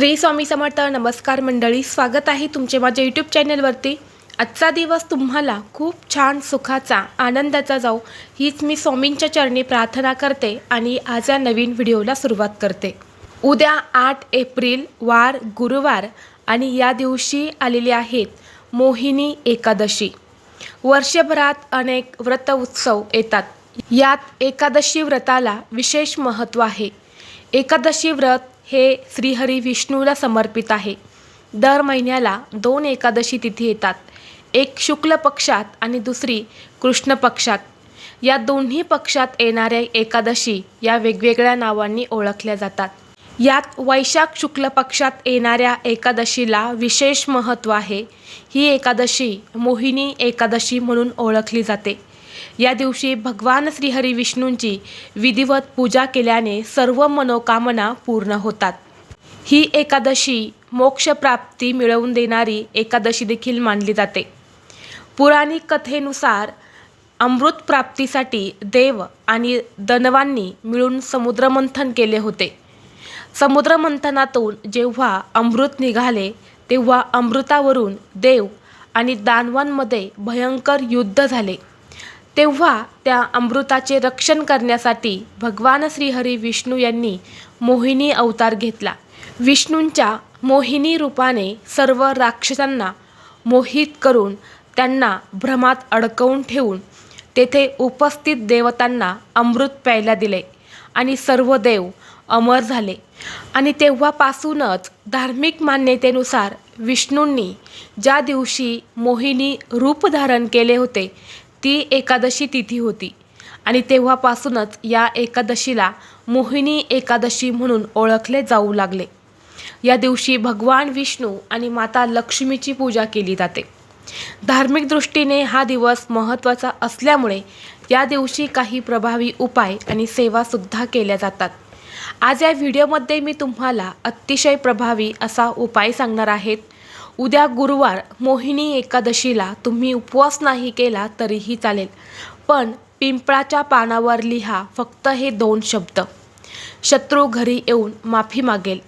श्री स्वामी समर्थ नमस्कार मंडळी स्वागत आहे तुमचे माझ्या यूट्यूब चॅनलवरती आजचा दिवस तुम्हाला खूप छान सुखाचा आनंदाचा जाऊ हीच मी स्वामींच्या चरणी प्रार्थना करते आणि आज या नवीन व्हिडिओला सुरुवात करते. उद्या आठ एप्रिल वार गुरुवार आणि या दिवशी आलेली आहेत मोहिनी एकादशी. वर्षभरात अनेक व्रत उत्सव येतात. यात एकादशी व्रताला विशेष महत्त्व आहे. एकादशी व्रत हे श्रीहरी विष्णूला समर्पित आहे. दर महिन्याला दोन एकादशी तिथी येतात. एक शुक्ल पक्षात आणि दुसरी कृष्ण पक्षात. या दोन्ही पक्षात येणाऱ्या एकादशी या वेगवेगळ्या नावांनी ओळखल्या जातात. यात वैशाख शुक्ल पक्षात येणाऱ्या एकादशीला विशेष महत्त्व आहे. ही एकादशी मोहिनी एकादशी म्हणून ओळखली जाते. या दिवशी भगवान श्रीहरी विष्णूंची विधिवत पूजा केल्याने सर्व मनोकामना पूर्ण होतात. ही एकादशी मोक्षप्राप्ती मिळवून देणारी एकादशी देखील मानली जाते. पुराणिक कथेनुसार अमृत प्राप्तीसाठी देव आणि दनवांनी मिळून समुद्रमंथन केले होते. समुद्रमंथनातून जेव्हा अमृत निघाले तेव्हा अमृतावरून देव आणि दानवांमध्ये भयंकर युद्ध झाले. तेव्हा त्या अमृताचे रक्षण करण्यासाठी भगवान श्रीहरी विष्णू यांनी मोहिनी अवतार घेतला. विष्णूंच्या मोहिनी रूपाने सर्व राक्षसांना मोहित करून त्यांना भ्रमात अडकवून ठेवून तेथे उपस्थित देवतांना अमृत प्यायला दिले आणि सर्व देव अमर झाले. आणि तेव्हापासूनच धार्मिक मान्यतेनुसार विष्णूंनी ज्या दिवशी मोहिनी रूप धारण केले होते ती एकादशी तिथी होती. आणि तेव्हापासूनच या एकादशीला मोहिनी एकादशी म्हणून ओळखले जाऊ लागले. या दिवशी भगवान विष्णू आणि माता लक्ष्मीची पूजा केली जाते. धार्मिक दृष्टीने हा दिवस महत्त्वाचा असल्यामुळे या दिवशी काही प्रभावी उपाय आणि सेवासुद्धा केल्या जातात. आज या व्हिडिओमध्ये मी तुम्हाला अतिशय प्रभावी असा उपाय सांगणार आहेत उद्या गुरुवार मोहिनी एकादशीला तुम्ही उपवास नाही केला तरीही चालेल. पण पिंपळाच्या पानावर लिहा फक्त हे दोन शब्द. शत्रू घरी येऊन माफी मागेल.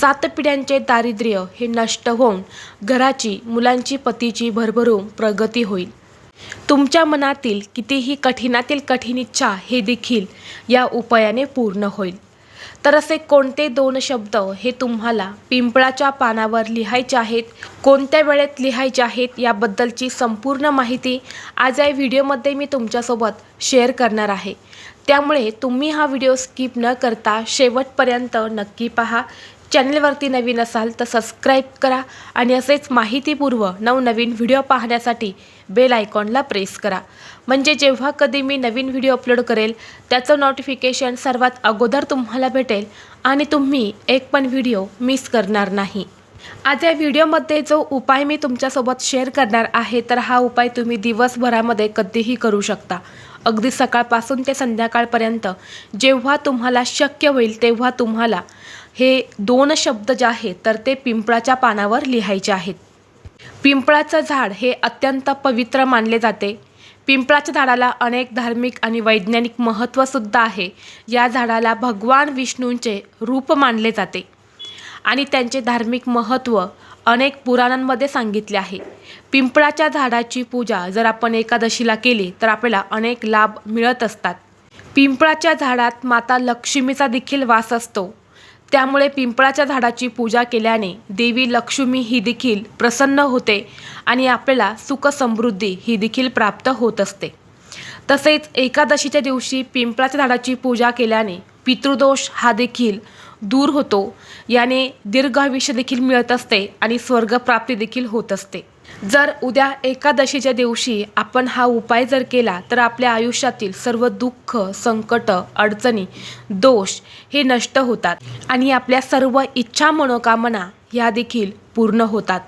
सात पिढ्यांचे दारिद्र्य हे नष्ट होऊन घराची मुलांची पतीची भरभरून प्रगती होईल. तुमच्या मनातील कितीही कठीणातील कठीण इच्छा हे देखील या उपायाने पूर्ण होईल. तर असे कोणते दोन शब्द हे तुम्हाला पिंपळाच्या पानावर लिहायचे आहेत? कोणत्या वेळेत लिहायचे आहेत? याबद्दलची संपूर्ण माहिती आज या व्हिडिओमध्ये मी तुमच्यासोबत शेअर करणार आहे. त्यामुळे तुम्ही हा व्हिडिओ स्किप न करता शेवटपर्यंत नक्की पहा. चॅनलवरती नवीन असाल तर सबस्क्राईब करा आणि असेच माहितीपूर्व नवनवीन व्हिडिओ पाहण्यासाठी बेल आयकॉनला प्रेस करा. म्हणजे जेव्हा कधी मी नवीन व्हिडिओ अपलोड करेल त्याचं नोटिफिकेशन सर्वात अगोदर तुम्हाला भेटेल आणि तुम्ही एक पण व्हिडिओ मिस करणार नाही. आज या व्हिडिओमध्ये जो उपाय मी तुमच्यासोबत शेअर करणार आहे तर हा उपाय तुम्ही दिवसभरामध्ये कधीही करू शकता. अगदी सकाळपासून ते संध्याकाळपर्यंत जेव्हा तुम्हाला शक्य होईल तेव्हा तुम्हाला हे दोन शब्द जे आहेत तर ते पिंपळाच्या पानावर लिहायचे आहेत. पिंपळाचं झाड हे अत्यंत पवित्र मानले जाते. पिंपळाच्या झाडाला अनेक धार्मिक आणि वैज्ञानिक महत्त्वसुद्धा आहे. या झाडाला भगवान विष्णूंचे रूप मानले जाते. आणि त्यांचे धार्मिक महत्त्व अनेक पुराणांमध्ये सांगितले आहे. पिंपळाच्या झाडाची पूजा जर आपण एकादशीला केली तर आपल्याला अनेक लाभ मिळत असतात. पिंपळाच्या झाडात माता लक्ष्मीचा देखील वास असतो. त्यामुळे पिंपळाच्या झाडाची पूजा केल्याने देवी लक्ष्मी ही देखील प्रसन्न होते आणि आपल्याला सुख समृद्धी ही देखील प्राप्त होत असते. तसेच एकादशीच्या दिवशी पिंपळाच्या झाडाची पूजा केल्याने पितृदोष हा देखील दूर होतो. याने दीर्घ आयुष्य देखील मिळत असते आणि स्वर्गप्राप्ती देखील होत असते. जर उद्या एकादशीच्या दिवशी आपण हा उपाय जर केला तर आपल्या आयुष्यातील सर्व दुःख संकट अडचणी दोष हे नष्ट होतात आणि आपल्या सर्व इच्छा मनोकामना ह्या देखील पूर्ण होतात.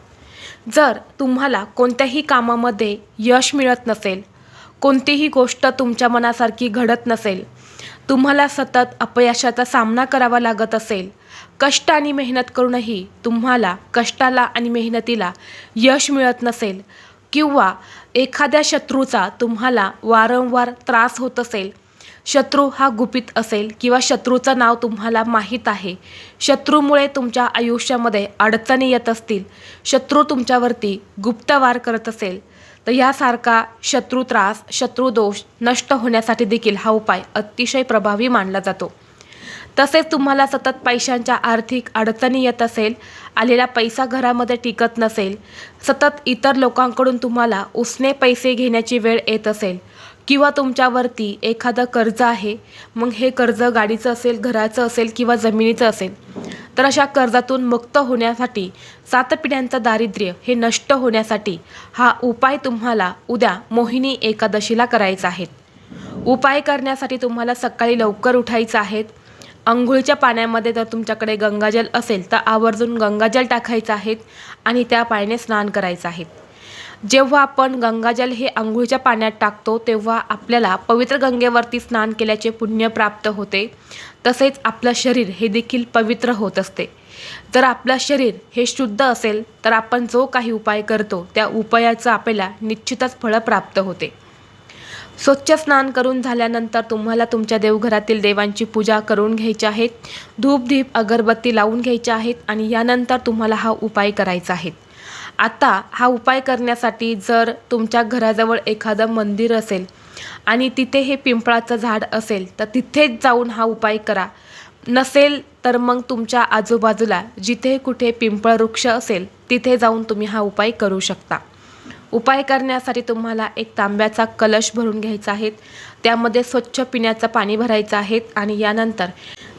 जर तुम्हाला कोणत्याही कामामध्ये यश मिळत नसेल कोणतीही गोष्ट तुमच्या मनासारखी घडत नसेल तुम्हाला सतत अपयशाचा सामना करावा लागत असेल. कष्ट आणि मेहनत करूनही तुम्हाला कष्टाला आणि मेहनतीला यश मिळत नसेल. किंवा एखाद्या शत्रूचा तुम्हाला वारंवार त्रास होत असेल. शत्रू हा गुपित असेल किंवा शत्रूचं नाव तुम्हाला माहीत आहे. शत्रूमुळे तुमच्या आयुष्यामध्ये अडचणी येत असतील. शत्रू तुमच्यावरती गुप्तवार करत असेल. तर यासारखा शत्रू त्रास शत्रुदोष नष्ट होण्यासाठी देखील हा उपाय अतिशय प्रभावी मानला जातो. तसेच तुम्हाला सतत पैशांच्या आर्थिक अडचणी येत असेल आलेला पैसा घरामध्ये टिकत नसेल सतत इतर लोकांकडून तुम्हाला उसने पैसे घेण्याची वेळ येत असेल किंवा तुमच्यावरती एखादं कर्ज आहे मग हे कर्ज गाडीचं असेल घराचं असेल किंवा जमिनीचं असेल तर अशा कर्जातून मुक्त होण्यासाठी सात पिढ्यांचं दारिद्र्य हे नष्ट होण्यासाठी हा उपाय तुम्हाला उद्या मोहिनी एकादशीला करायचा आहे. उपाय करण्यासाठी तुम्हाला सकाळी लवकर उठायचं आहे. अंघोळीच्या पाण्यामध्ये जर तुमच्याकडे गंगाजल असेल तर आवर्जून गंगाजल टाकायचं आहे आणि त्या पाण्याने स्नान करायचं आहे. जेव्हा आपण गंगाजल हे आंघोळीच्या पाण्यात टाकतो तेव्हा आपल्याला पवित्र गंगेवरती स्नान केल्याचे पुण्य प्राप्त होते. तसेच आपलं शरीर हे देखील पवित्र होत असते. जर आपलं शरीर हे शुद्ध असेल तर आपण जो काही उपाय करतो त्या उपायाचं आपल्याला निश्चितच फळं प्राप्त होते. स्वच्छ स्नान करून झाल्यानंतर तुम्हाला तुमच्या देवघरातील देवांची पूजा करून घ्यायची आहे. धूपधीप अगरबत्ती लावून घ्यायच्या आहेत आणि यानंतर तुम्हाला हा उपाय करायचा आहे. आता हा उपाय करण्यासाठी जर तुमच्या घराजवळ एखादं मंदिर असेल आणि तिथे हे पिंपळाचं झाड असेल तर तिथेच जाऊन हा उपाय करा. नसेल तर मग तुमच्या आजूबाजूला जिथे कुठे पिंपळ वृक्ष असेल तिथे जाऊन तुम्ही हा उपाय करू शकता. उपाय करण्यासाठी तुम्हाला एक तांब्याचा कलश भरून घ्यायचा आहे. त्यामध्ये स्वच्छ पिण्याचं पाणी भरायचं आहे आणि यानंतर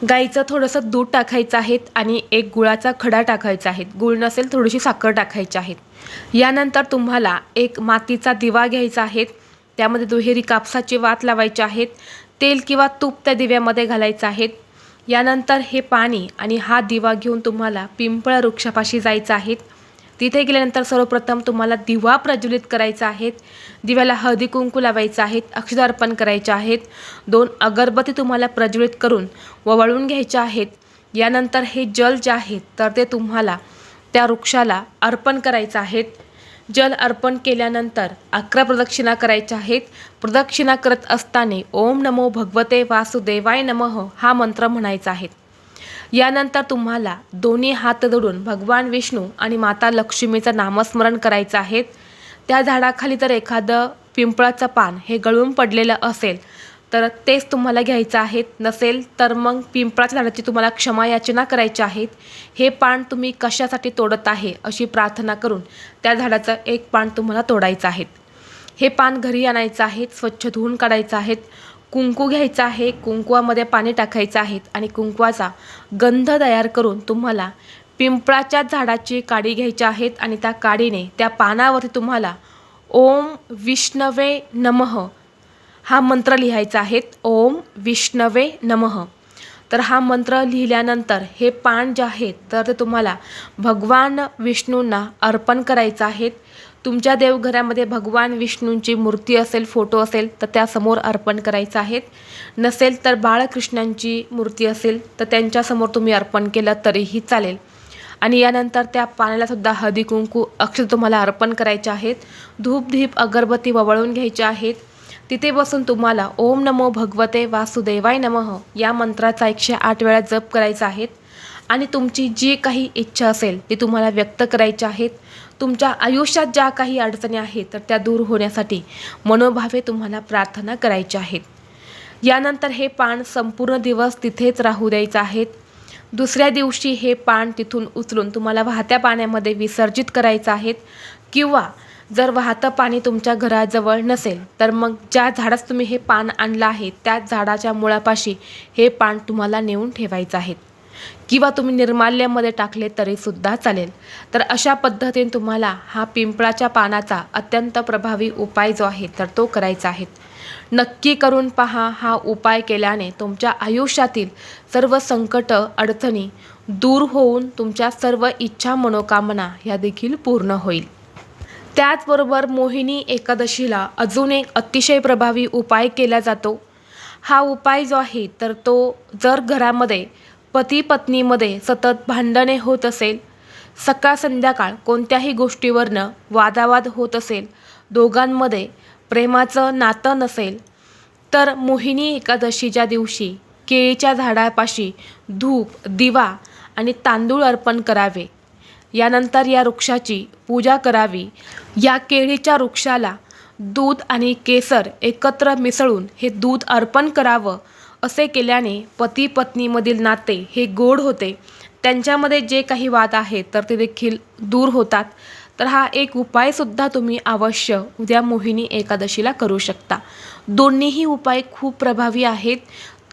गाईचं थोडंसं दूध टाकायचं आहे आणि एक गुळाचा खडा टाकायचा आहे. गुळ नसेल थोडीशी साखर टाकायची आहे. यानंतर तुम्हाला एक मातीचा दिवा घ्यायचा आहे. त्यामध्ये दुहेरी कापसाची वात लावायची आहेत तेल किंवा तूप त्या दिव्यामध्ये घालायचं आहे. यानंतर हे पाणी आणि हा दिवा घेऊन तुम्हाला पिंपळ वृक्षापाशी जायचं आहे. तिथे गेल्यानंतर सर्वप्रथम तुम्हाला दिवा प्रज्वलित करायचा आहे दिव्याला हळदी कुंकू लावायचं आहेत अक्षर अर्पण करायचे आहेत. दोन अगरबत्ती तुम्हाला प्रज्वलित करून ववळून घ्यायच्या आहेत. यानंतर हे जल जे आहेत तर ते तुम्हाला त्या वृक्षाला अर्पण करायचं आहेत. जल अर्पण केल्यानंतर अकरा प्रदक्षिणा करायच्या आहेत. प्रदक्षिणा करत असताना ओम नमो भगवते वासुदेवाय नमः हा मंत्र म्हणायचा आहे. यानंतर तुम्हाला दोन्ही हात जोडून भगवान विष्णू आणि माता लक्ष्मीचं नामस्मरण करायचं आहे. त्या झाडाखाली जर एखादं पिंपळाचं पान हे गळून पडलेलं असेल तर तेच तुम्हाला घ्यायचं आहे. नसेल तर मग पिंपळाच्या झाडाची तुम्हाला क्षमा याचना करायची आहेत हे पान तुम्ही कशासाठी तोडत आहे अशी प्रार्थना करून त्या झाडाचं एक पान तुम्हाला तोडायचं आहे. हे पान घरी आणायचं आहे स्वच्छ धुवून काढायचं आहे. कुंकू घ्यायचं आहे कुंकवामध्ये पाणी टाकायचं आहे आणि कुंकवाचा गंध तयार करून तुम्हाला पिंपळाच्या झाडाची काडी घ्यायची आहेत आणि त्या काडीने त्या पानावरती तुम्हाला ओम विष्णवे नमः हा मंत्र लिहायचा आहे. ओम विष्णवे नमः. तर हा मंत्र लिहिल्यानंतर हे पान जे आहेत तर ते तुम्हाला भगवान विष्णूंना अर्पण करायचं आहेत तुमच्या देवघरामध्ये भगवान विष्णूंची मूर्ती असेल फोटो असेल तर त्यासमोर अर्पण करायचं आहेत नसेल तर बाळकृष्णांची मूर्ती असेल तर त्यांच्यासमोर तुम्ही अर्पण केलं तरीही चालेल. आणि यानंतर त्या पाण्यालासुद्धा हळदी कुंकू अक्षर तुम्हाला अर्पण करायचे आहेत. धूप धीप अगरबत्ती ववळून घ्यायचे आहेत. तिथे बसून तुम्हाला ओम नमो भगवते वासुदेवाय नमः या मंत्राचा एकशे आठ वेळा जप करायचा आहे. आणि तुमची जी काही इच्छा असेल ती तुम्हाला व्यक्त करायची आहेत तुमच्या आयुष्यात ज्या काही अडचणी आहेत तर त्या दूर होण्यासाठी मनोभावे तुम्हाला प्रार्थना करायच्या आहेत यानंतर हे पान संपूर्ण दिवस तिथेच राहू द्यायचं आहेत दुसऱ्या दिवशी हे पान तिथून उचलून तुम्हाला वाहत्या पाण्यामध्ये विसर्जित करायचं आहेत किंवा जर वाहतं पाणी तुमच्या घराजवळ नसेल तर मग ज्या झाडास तुम्ही हे पान आणलं आहे त्या झाडाच्या मुळापाशी हे पान तुम्हाला नेऊन ठेवायचं आहे. किंवा तुम्ही निर्माल्यामध्ये टाकले तरीसुद्धा चालेल. तर अशा पद्धतीने तुम्हाला हा पिंपळाच्या पानाचा अत्यंत प्रभावी उपाय जो आहे तर तो करायचा आहे. नक्की करून पहा हा उपाय केल्याने तुमच्या आयुष्यातील सर्व संकट अडचणी दूर होऊन तुमच्या सर्व इच्छा मनोकामना ह्या देखील पूर्ण होईल. त्याचबरोबर मोहिनी एकादशीला अजून एक अतिशय प्रभावी उपाय केला जातो. हा उपाय जो आहे तर तो जर घरामध्ये पती पत्नीमध्ये सतत भांडणे होत असेल सकाळ संध्याकाळ कोणत्याही गोष्टीवरनं वादावाद होत असेल दोघांमध्ये प्रेमाचं नातं नसेल तर मोहिनी एकादशीच्या दिवशी केळीच्या झाडापाशी धूप दिवा आणि तांदूळ अर्पण करावे. यानंतर या वृक्षाची पूजा करावी. या केळीच्या वृक्षाला दूध आणि केसर एकत्र मिसळून हे दूध अर्पण करावं असे केल्याने पती पत्नीमधील नाते हे गोड होते. त्यांच्यामध्ये जे काही वाद आहेत तर ते देखील दूर होतात. तर हा एक उपायसुद्धा तुम्ही अवश्य उद्या मोहिनी एकादशीला करू शकता. दोन्हीही उपाय खूप प्रभावी आहेत.